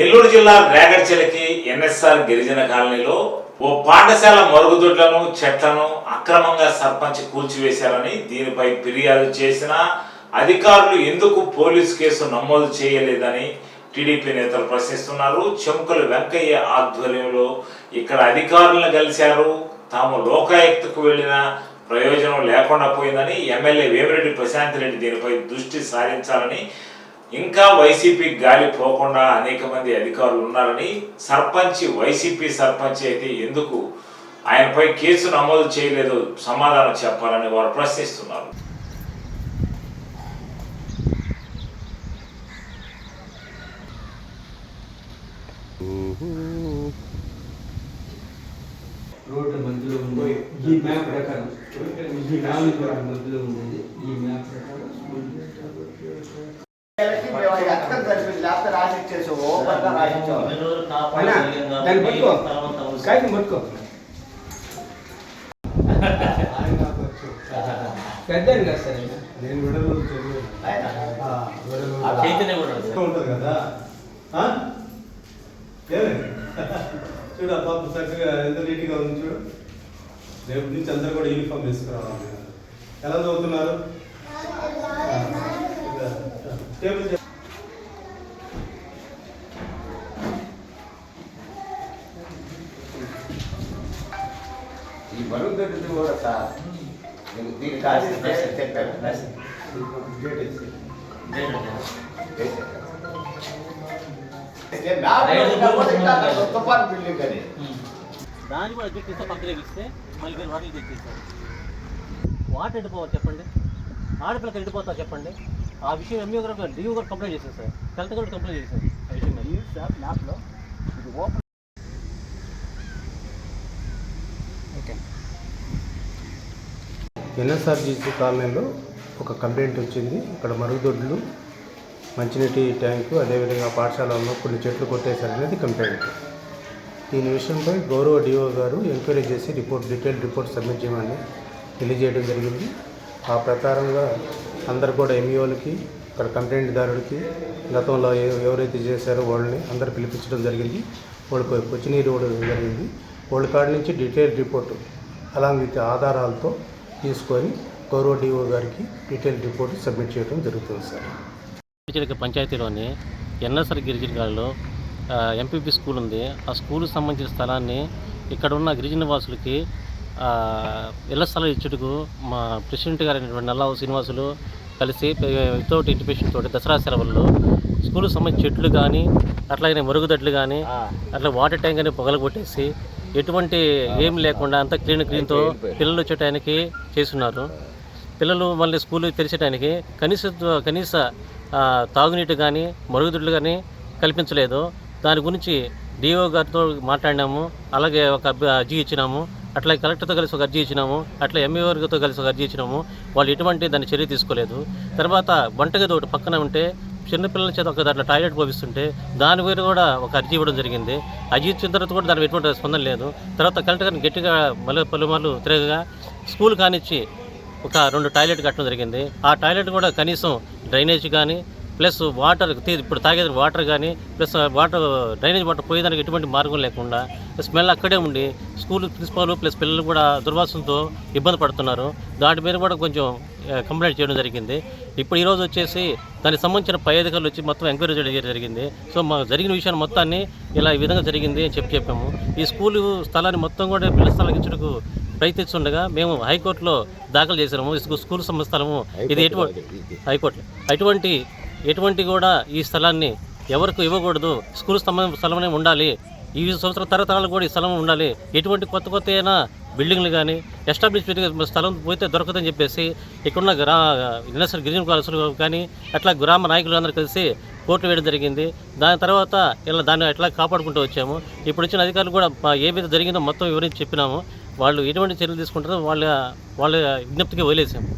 నెల్లూరు జిల్లా రేగడ్చెలకి ఎన్ఎస్ఆర్ గిరిజన కాలనీలో ఓ పాఠశాల మరుగుదొడ్లను చెట్లను అక్రమంగా సర్పంచ్ కూల్చివేశారని దీనిపై ఫిర్యాదు చేసిన అధికారులు ఎందుకు పోలీస్ కేసు నమోదు చేయలేదని టీడీపీ నేతలు ప్రశ్నిస్తున్నారు. చెంకుల వెంకయ్య ఆధ్వర్యంలో ఇక్కడ అధికారులను కలిశారు. తాము లోకాయుక్తకు వెళ్ళిన ప్రయోజనం లేకుండా పోయిందని ఎమ్మెల్యే వేమిరెడ్డి ప్రశాంత్ రెడ్డి దీనిపై దృష్టి సారించాలని ఇంకా వైసీపీ గాలి పోకుండా అనేక మంది అధికారులు ఉన్నారని సర్పంచ్ వైసీపీ సర్పంచ్ అయితే ఎందుకు ఆయనపై కేసు నమోదు చేయలేదు సమాధానం చెప్పాలని వారు ప్రశ్నిస్తున్నారు. రోడ్ల మధ్యలో ఉంది. ఈ మ్యాప్ ప్రకారం. ఈ నాలుగు రోడ్ల మధ్యలో ఉండేది ఈ మ్యాప్ ప్రకారం. ఎక్కడ కాగితం పట్టుకో సార్ నేను ఉంటుంది కదా ఆ? చూడు ఆ పాప చక్కగా ఎంత నీట్గా ఉంది చూడు రేపు నుంచి అందరూ కూడా యూనిఫామ్ వేసుకురావాలి ఎలా చదువుతున్నారు టేబుల్ చే- ఈ మరుగుదొడ్డి కూడా సార్ దీనికి- దీనికి రాసిస్తే చెప్పారు గేట్ వేసి. చేశారు. ఏ మ్యాప్లో ఉన్నా కూడా ఇంకా అక్కడ తుఫాన్ బిల్డింగ్ అని దాన్ని కూడా ఎగ్జిస్ట్ పక్కన ఎగిస్తే మళ్ళీ మీరు వాటర్ తెచ్చిస్తారు వాటర్ ఎండిపోవాలి చెప్పండి ఆడపిల్లకి ఎండిపోతా చెప్పండి ఆ విషయం ఎంఈఓ గారు డిఓ గారు కంప్లైంట్ చేశారు సార్. కలెక్టర్ గారు కంప్లైంట్ చేశారు ఆ విషయం మీద. మ్యాప్లో ఇది ఓపెన్ ఎన్ఎస్ఆర్జీసీ కాలనీలో ఒక కంప్లైంట్ వచ్చింది. ఇక్కడ మరుగుదొడ్లు మంచినీటి ట్యాంకు అదేవిధంగా పాఠశాలలో కొన్ని చెట్లు కొట్టేశారనేది కంప్లైంట్ దీని విషయంపై గౌరవ డిఓ గారు ఎంక్వైరీ చేసి రిపోర్ట్ డీటెయిల్ రిపోర్ట్ సబ్మిట్ చేయమని తెలియజేయడం జరిగింది. ఆ ప్రకారంగా అందరు కూడా ఎంఈఓలకి ఇక్కడ కంప్లైంట్దారుడికి గతంలో ఎవరైతే చేశారో వాళ్ళని అందరు పిలిపించడం జరిగింది. వాళ్ళకి క్వశ్చనీర్ ఇవ్వడం జరిగింది. వాళ్ళ కాడ నుంచి డీటెయిల్ రిపోర్టు అలాంగ్ విత్ ఆధారాలతో తీసుకొని గౌరవ డిఓ గారికి డీటెయిల్ రిపోర్ట్ సబ్మిట్ చేయడం జరుగుతుంది సార్. గిరిజనక పంచాయతీలోని ఎన్ఎస్ఆర్ గిరిజన గారిలో ఎంపీపీ స్కూల్ ఉంది. ఆ స్కూల్కి సంబంధించిన స్థలాన్ని ఇక్కడ ఉన్న గిరిజన వాసులకి ఇళ్ళ స్థలం ఇచ్చుటకు మా ప్రెసిడెంట్ గారు అయినటువంటి నల్లావు శ్రీనివాసులు కలిసి వితౌట్ ఇంటిమేషన్ తోటి దసరా సెలవుల్లో స్కూల్కి సంబంధించిన చెట్లు కానీ అట్లాగే మరుగుదొడ్లు కానీ అట్లా వాటర్ ట్యాంక్ అని పొగలు కొట్టేసి ఎటువంటి ఏం లేకుండా అంతా క్లీన్ క్లీన్తో పిల్లలు వచ్చేటానికి చేస్తున్నారు. పిల్లలు మళ్ళీ స్కూల్ తెరిచడానికి కనీస కనీస తాగునీటి కానీ మరుగుదొడ్లు కానీ కల్పించలేదు. దాని గురించి డిఓ గారితో మాట్లాడినాము. అలాగే ఒక అర్జీ ఇచ్చినాము. అట్లా కలెక్టర్తో కలిసి ఒక అర్జీ ఇచ్చినాము అట్లా ఎంఈఓ కలిసి ఒక అర్జీ ఇచ్చినాము. వాళ్ళు ఎటువంటి దాన్ని చర్య తీసుకోలేదు. తర్వాత వంటగది ఒకటి పక్కన ఉంటే చిన్నపిల్లల చేత ఒక దాంట్లో టాయిలెట్ పోపిస్తుంటే దాని మీద కూడా ఒక అర్జీ ఇవ్వడం జరిగింది. అర్జీ ఇచ్చిన తర్వాత కూడా దానికి ఎటువంటి స్పందన లేదు. తర్వాత కలెక్టర్ గారిని గట్టిగా మళ్ళీ పలుమార్లు తిరగగా స్కూల్ కానిచ్చి ఒక రెండు టాయిలెట్ కట్టడం జరిగింది. ఆ టాయిలెట్ కూడా కనీసం డ్రైనేజ్ కానీ ప్లస్ వాటర్ ఇప్పుడు తాగేది వాటర్ కానీ ప్లస్ వాటర్ డ్రైనేజ్ వాటర్ పోయేదానికి ఎటువంటి మార్గం లేకుండా స్మెల్ అక్కడే ఉండి స్కూల్ ప్రిన్సిపాల్ ప్లస్ పిల్లలు కూడా దుర్వాసనతో ఇబ్బంది పడుతున్నారు. దాని మీద కూడా కొంచెం కంప్లైంట్ చేయడం జరిగింది. ఇప్పుడు ఈరోజు వచ్చేసి దానికి సంబంధించిన పై అధికారులు వచ్చి మొత్తం ఎంక్వైరీ చేయడం జరిగింది. సో మా జరిగిన విషయాన్ని మొత్తాన్ని ఇలా ఈ విధంగా జరిగింది అని చెప్పి చెప్పాము. ఈ స్కూలు స్థలాన్ని మొత్తం కూడా పిల్లల స్థలానికి ఇచ్చుటకు ప్రయత్నిస్తుండగా మేము హైకోర్టులో దాఖలు చేసినాము స్కూల్ సంబంధ స్థలము ఇది ఎటువంటి హైకోర్టు. అటువంటి ఎటువంటి కూడా ఈ స్థలాన్ని ఎవరికి ఇవ్వకూడదు. స్కూల్ స్థలం స్థలమే ఉండాలి. ఈ సంవత్సరం తరతరాలు కూడా ఈ స్థలం ఉండాలి. ఎటువంటి కొత్త కొత్త అయినా బిల్డింగ్లు కానీ ఎస్టాబ్లిష్మెంట్ స్థలం పోతే దొరకదని చెప్పేసి ఇక్కడున్న గ్రా యూనివర్సిటీ గిరిజన కాలసులు కానీ అట్లా గ్రామ నాయకులందరూ కలిసి కోర్టు వేయడం జరిగింది. దాని తర్వాత ఇలా దాన్ని ఎట్లా కాపాడుకుంటూ వచ్చాము. ఇప్పుడు వచ్చిన అధికారులు కూడా ఏ విధంగా జరిగిందో మొత్తం వివరించి చెప్పినాము. వాళ్ళు ఎటువంటి చర్యలు తీసుకుంటారో వాళ్ళ వాళ్ళ విజ్ఞప్తికి వదిలేసాము.